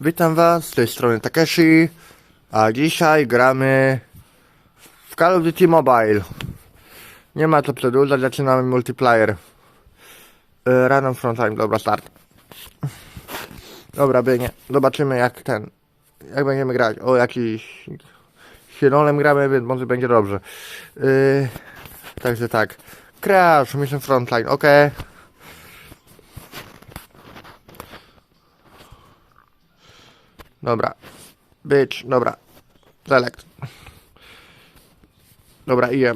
Witam was, z tej strony Takeshi, a dzisiaj gramy w Call of Duty Mobile. Nie ma co przedłużać, zaczynamy multiplayer. Yy, Random frontline, dobra, start. Dobra, biegnie. Zobaczymy jak ten, jak będziemy grać. O, jakiś Hielolem gramy, więc może będzie dobrze. Yy, także tak. Crash, Mission Frontline, ok. Dobra. Być, dobra. Select. Dobra, idę.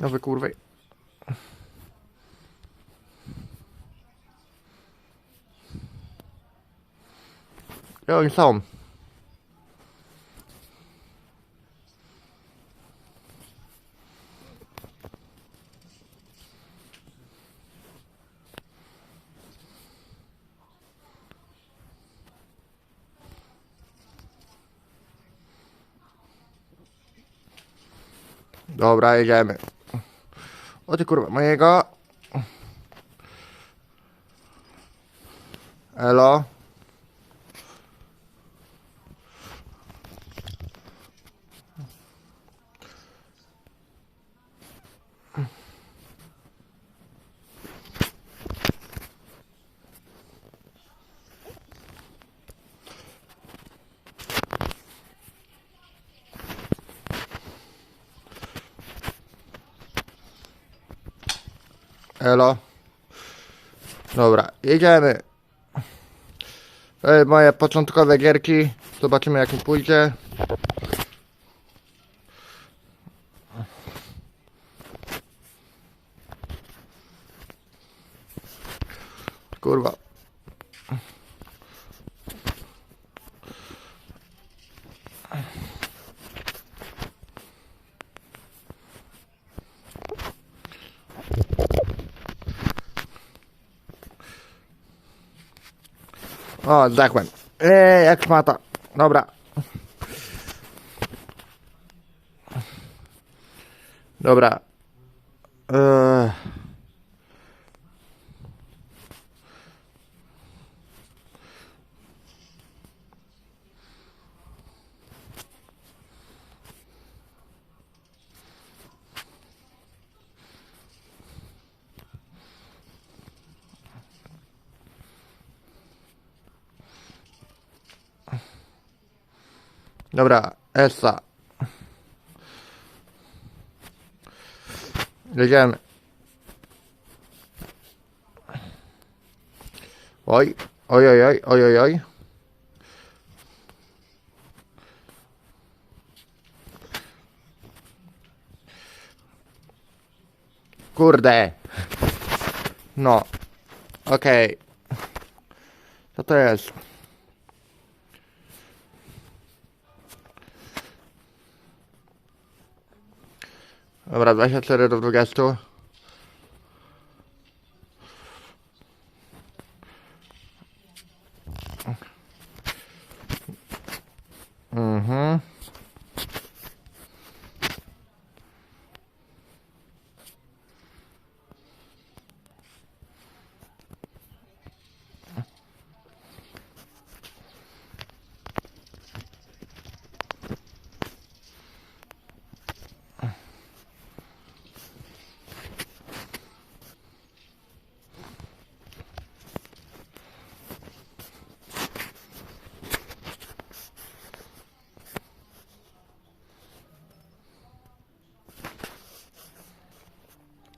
No wy kurwej. Gdzie oni są? Dobra, jedziemy. O ty kurwa, mojego. Elo. Elo. Dobra, jedziemy. E, moje początkowe gierki. Zobaczymy jak mi pójdzie. Kurwa. O, zdechłem. Eee, jak szmata. Dobra. Dobra. Eee. Dobra, Esa. Jedziemy. Oj, oj, oj, oj, oj, oj, oj. Kurde. No. Okej. Co to jest? Dobra, 24 do 20.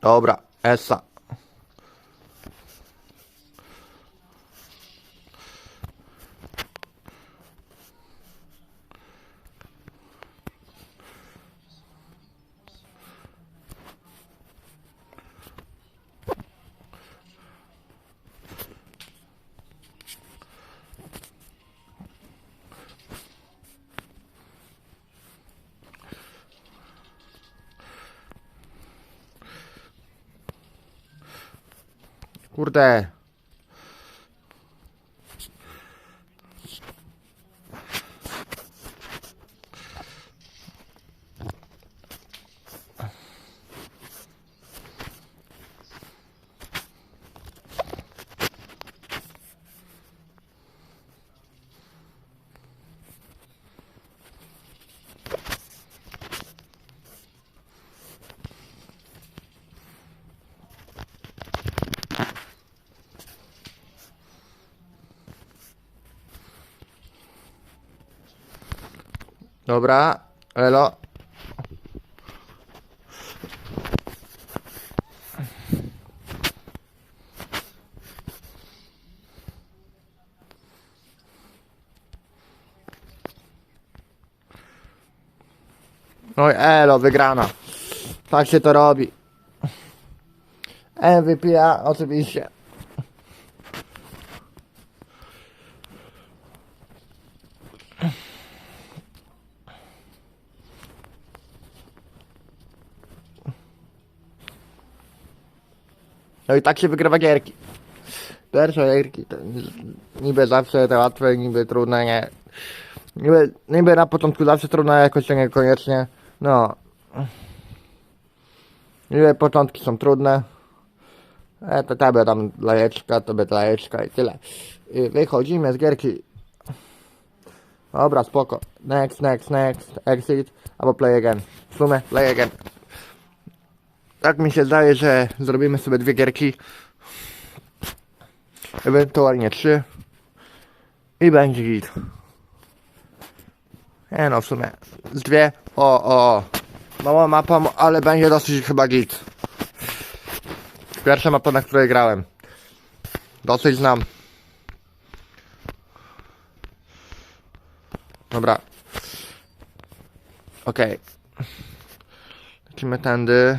Dobra, Esa. Kurde. Dobra, elo. Oj, elo, wygrana. Tak się to robi. MVP, a, oczywiście. No i tak się wygrywa gierki. Pierwsze gierki to niby zawsze te łatwe, niby trudne, nie. Niby, niby na początku zawsze trudne, jakoś to niekoniecznie. No. Niby początki są trudne. E, to tobie tam lajeczka, tobie lajeczka i tyle. I wychodzimy z gierki. Dobra, spoko. Next, next, next, exit, albo play again. W sumie play again. Tak mi się zdaje, że zrobimy sobie dwie gierki. Ewentualnie trzy. I będzie git. Nie no, w sumie z dwie. O, o. Mała mapa, ale będzie dosyć chyba git. Pierwsza mapa, na której grałem. Dosyć znam. Dobra. Okej. Lecimy tędy.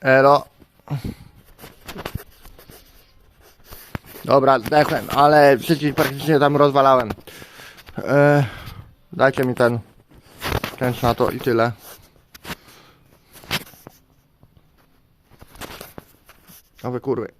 Elo. Dobra, zdechłem, ale wszystkich praktycznie tam rozwalałem. E, dajcie mi ten. Ten na to i tyle. O wy kurwy.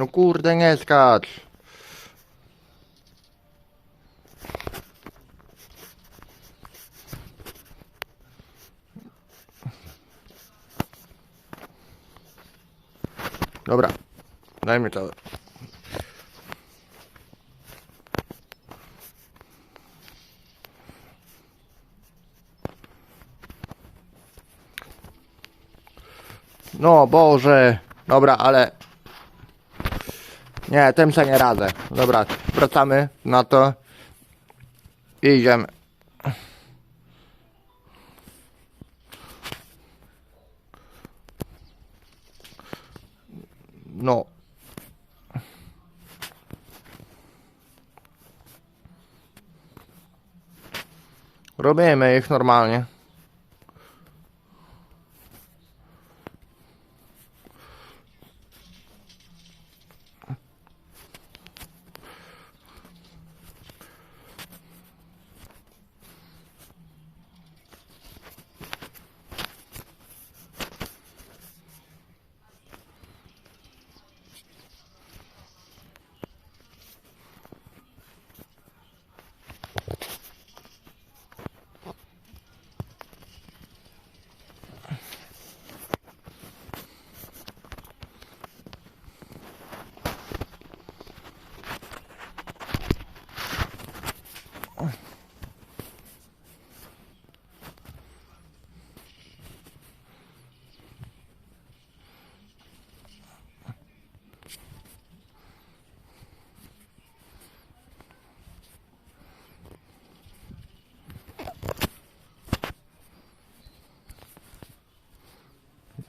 No kurde, nie skacz. Dobra, daj mi to. No Boże, dobra, ale nie, tym się nie radzę. Dobra, wracamy na to i idziemy. No. Robimy ich normalnie.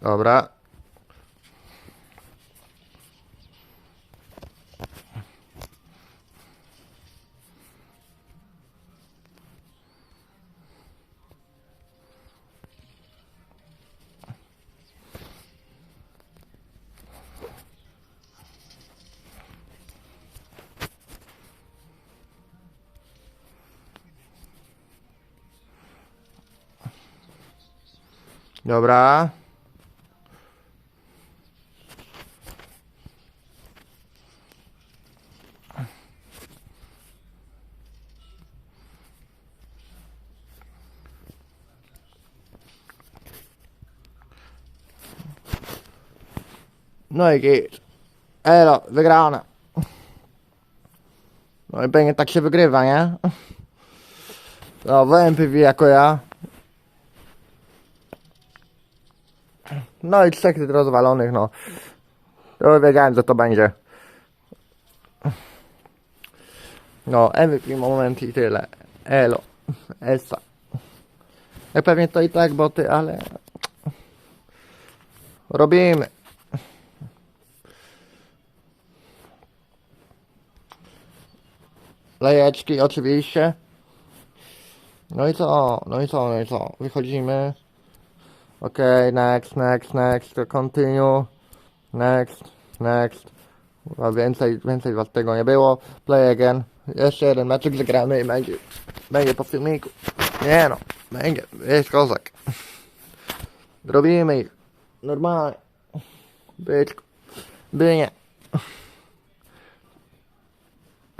Dobra. Dobra. No i git. Elo, wygrana. No i pewnie tak się wygrywa, nie? No, w MPV jako ja. No i trzech rozwalonych, no. To wiedziałem, że to będzie. No, MVP moment i tyle. Elo. Esa. Ja pewnie to i tak boty, ale... Robimy. Lejeczki oczywiście. No i co? No i co? No i co? Wychodzimy. Okej, next, next, next, continue. Next, next. A więcej, więcej was tego nie było. Play again. Jeszcze jeden meczek zagramy i będzie, będzie po filmiku. Nie no, będzie, jest kozak. Robimy ich. Normalnie. Byczku. By nie.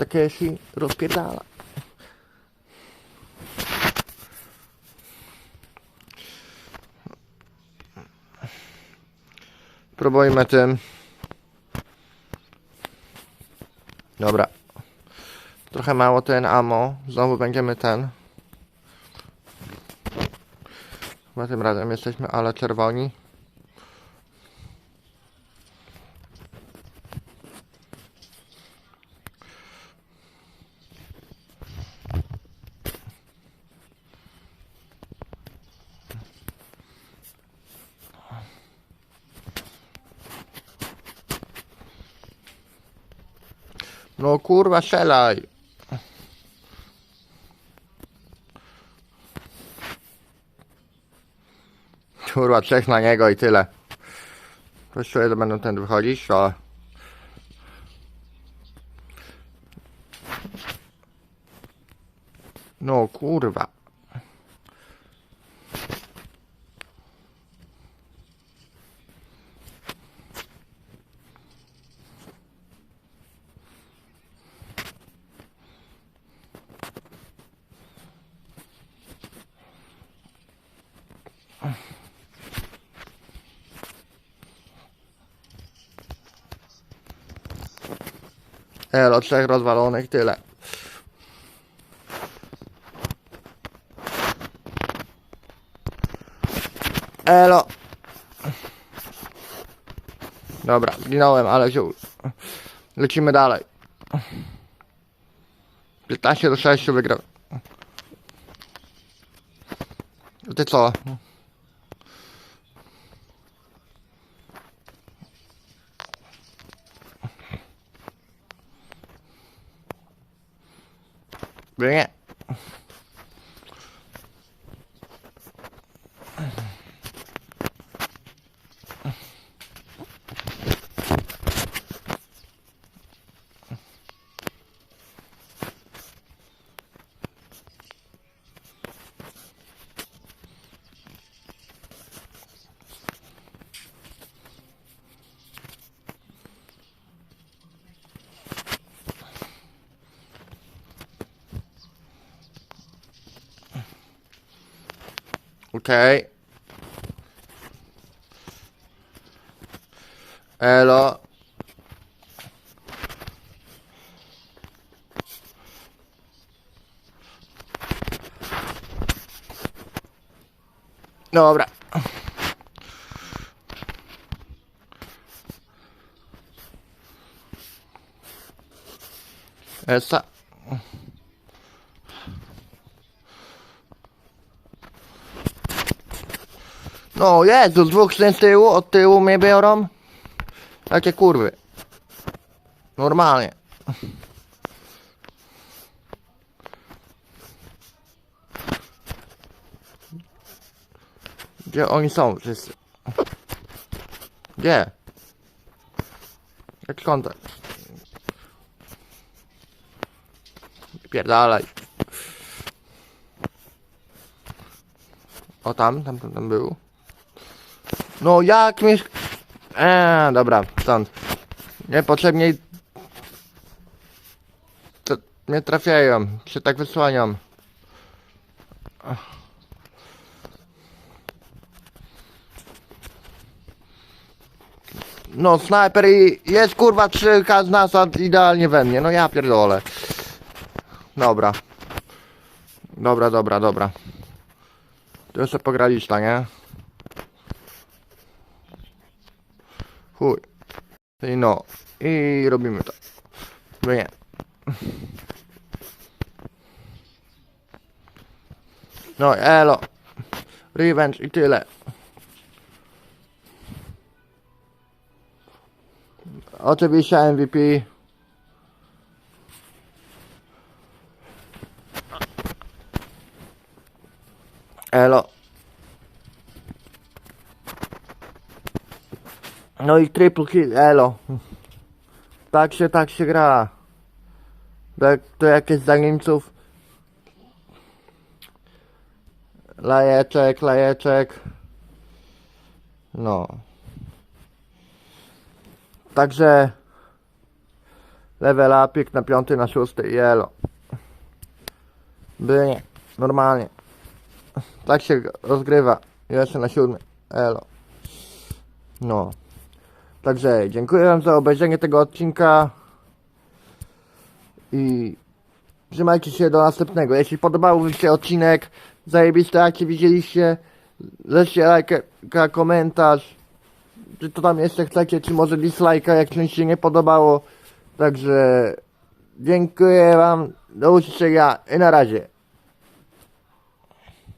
Takeshi rozpierdala. Próbujmy tym. Dobra. Trochę mało ten ammo. Znowu będziemy ten. Chyba tym razem jesteśmy ale czerwoni. No kurwa, strzelaj. Kurwa, trzech na niego i tyle. Właściwie to będą ten wychodzić, ale... No kurwa. Elo, trzech rozwalonych, tyle. Elo. Dobra, zginąłem, ale wziął. Lecimy dalej. 15 do 6 wygrał. Ty co? Nie. Okej. Elo. Dobra. Esa. No Jezu, dwóch z tyłu, od tyłu mnie biorą. Takie kurwy. Normalnie. Gdzie oni są wszyscy? Gdzie? Jaki kontakt? Pierdalaj. O tam, tam, tam, tam był. No jak mi... Eee, dobra, stąd. Niepotrzebnie... To nie trafiają, się tak wysłaniam. No, snajper i jest kurwa 3K z nas, a idealnie we mnie. No ja pierdolę. Dobra. Dobra, dobra, dobra. To jeszcze pograliszta, nie? Chuj. I no. I robimy to. Bo nie. No, elo. Revenge i tyle. Oczywiście MVP. Elo. No i triple kill, elo. Tak się, tak się gra. Tak, to jakieś za Niemców. Lajeczek, lajeczek. No. Także level upik na piąty, na szósty i elo. By nie, normalnie. Tak się rozgrywa. Jeszcze na siódmy. Elo. No. Także dziękuję wam za obejrzenie tego odcinka. I trzymajcie się do następnego. Jeśli podobał wam się odcinek, zajebiste jakie widzieliście, lećcie lajka, komentarz czy to tam jeszcze chcecie, czy może dislike'a, jak czymś się nie podobało. Także dziękuję wam, do usłyszenia i na razie.